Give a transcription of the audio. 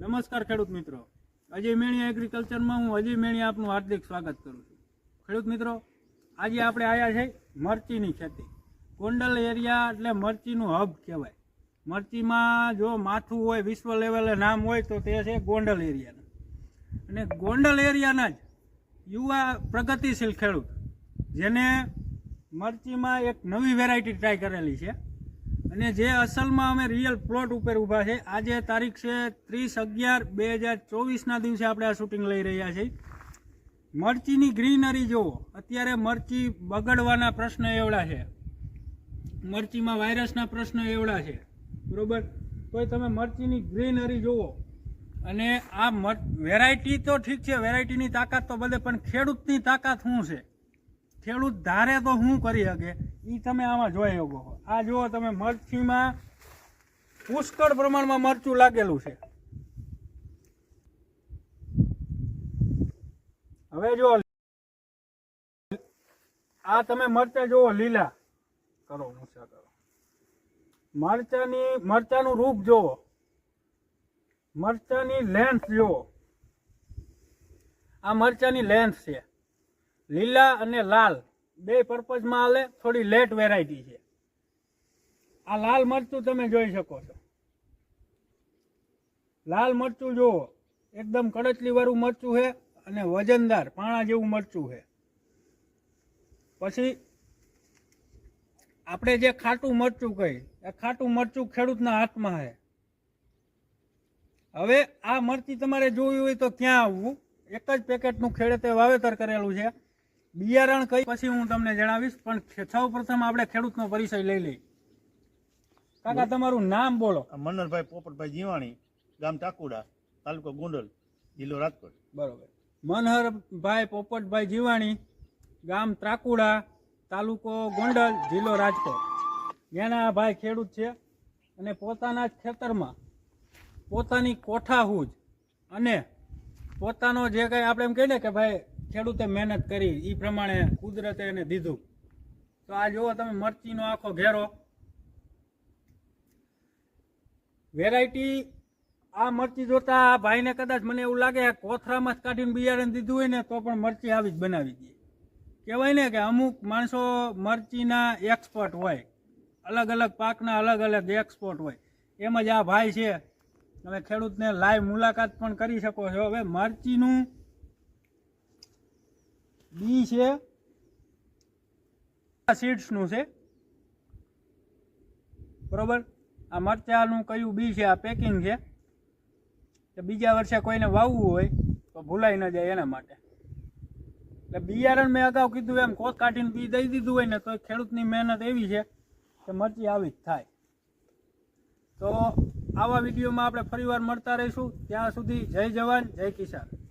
નમસ્કાર. ખેડૂત મિત્રો. અજય મેણી એગ્રીકલ્ચરમાં હું અજય મેણી આપનું હાર્દિક સ્વાગત કરું છું. ખેડૂત મિત્રો, આજે આપણે આવ્યા છે મરચીની ખેતી. ગોંડલ એરિયા એટલે મરચીનું હબ કહેવાય. મરચીમાં જો માથું હોય, વિશ્વ લેવલે નામ હોય, તો તે છે ગોંડલ એરિયાનું. અને ગોંડલ એરિયાના જ યુવા પ્રગતિશીલ ખેડૂત, જેને મરચીમાં એક નવી વેરાયટી ટ્રાય કરેલી છે. અને જે અસલમાં અમે રિયલ પ્લોટ ઉપર ઊભા છે, આજે તારીખ છે ત્રીસ અગિયાર બે હજાર ચોવીસના દિવસે આપણે આ શૂટિંગ લઈ રહ્યા છીએ. મરચીની ગ્રીનરી જુઓ, અત્યારે મરચી બગડવાના પ્રશ્ન એવડા છે. મરચીમાં વાયરસના પ્રશ્ન એવડા છે. બરોબર? તોય તમે મરચીની ગ્રીનરી જુઓ. અને આ વેરાયટી તો ઠીક છે વેરાયટીની તાકાત તો બધે, પણ ખેડૂતની તાકાત શું છે? ખેડૂત ધારે તો શું કરી શકે? એ તમે આમાં જોઈ શકો આ જુઓ તમે મરચીમાં પુષ્કળ પ્રમાણમાં મરચું લાગેલું છે. હવે જો આ તમે મરચા જુઓ, લીલા. કરો મૂસા કરો. મરચાની, મરચાનું રૂપ જુઓ. મરચાની લેન્થ જુઓ. આ મરચાની લેન્થ છે. લીલા અને લાલ. બે પર્પઝમાં આલે થોડી લેટ વેરાયટી છે. આ લાલ મરચું તમે જોઈ શકો છો. લાલ મરચું જુઓ, એકદમ કડચલીવાળું મરચું છે અને વજનદાર, પાણા જેવું મરચું છે. પછી, આપણે જે ખાટું મરચું કહી એ ખાટું મરચું ખેડૂતના હાથમાં છે. હવે આ મરચી તમારે જોવી હોય તો ક્યાં આવવું? એક જ પેકેટનું ખેડૂતે વાવેતર કરેલું છે. બિયારણ કઈ પછી હું તમને જણાવીશ પણ સૌ પ્રથમ આપણે ખેડૂતનો પરિચય લઈ લઈ કાકા તમારું નામ બોલો. આ મન્નરભાઈ પોપટભાઈ જીવાણી ગામ ટાકુડા તાલુકો ગોંડલ જિલ્લો રાજકોટ. બરોબર. મનહરભાઈ પોપટભાઈ જીવાણી ગામ ત્રાકુડા તાલુકો ગોંડલ જિલ્લો રાજકોટ. જેના ભાઈ ખેડૂત છે અને પોતાના જ ખેતરમાં પોતાની કોઠાહૂજ અને પોતાનો જે કંઈ આપણે એમ કહીએ ને કે ભાઈ ખેડૂતે મહેનત કરી એ પ્રમાણે કુદરતે એને દીધું. તો આ જુઓ તમે મરચીનો આખો ઘેરો. વેરાયટી આ મરચી જોતા આ ભાઈને કદાચ મને એવું લાગે કોથરામાં જ કાઢીને બિયારણ દીધું હોય ને, તો પણ મરચી આવી જ બનાવી દે. કહેવાય ને કે અમુક માણસો મરચીના એક્સપર્ટ હોય. અલગ અલગ પાકના અલગ અલગ એક્સપર્ટ હોય. એમ જ આ ભાઈ છે. તમે ખેડૂતને લાઈવ મુલાકાત પણ કરી શકો છો. હવે મરચીનું બી છે. સીડ્સનું છે. બરોબર? આ મરચાનું કયું બી છે, આ પેકિંગ છે. કે બીજા વર્ષે કોઈને વાવવું હોય, તો ભૂલાઈ ન જાય એના માટે. એટલે બિયારણ મેં અગાઉ કીધું એમ, કોત કાઢીને બી દઈ દીધું હોય ને, તો ખેડૂતની મહેનત એવી છે કે મરચી આવી જ થાય. તો આવા વિડીયોમાં આપણે ફરીવાર મળતા રહીશું. ત્યાં સુધી જય જવાન, જય કિસાન.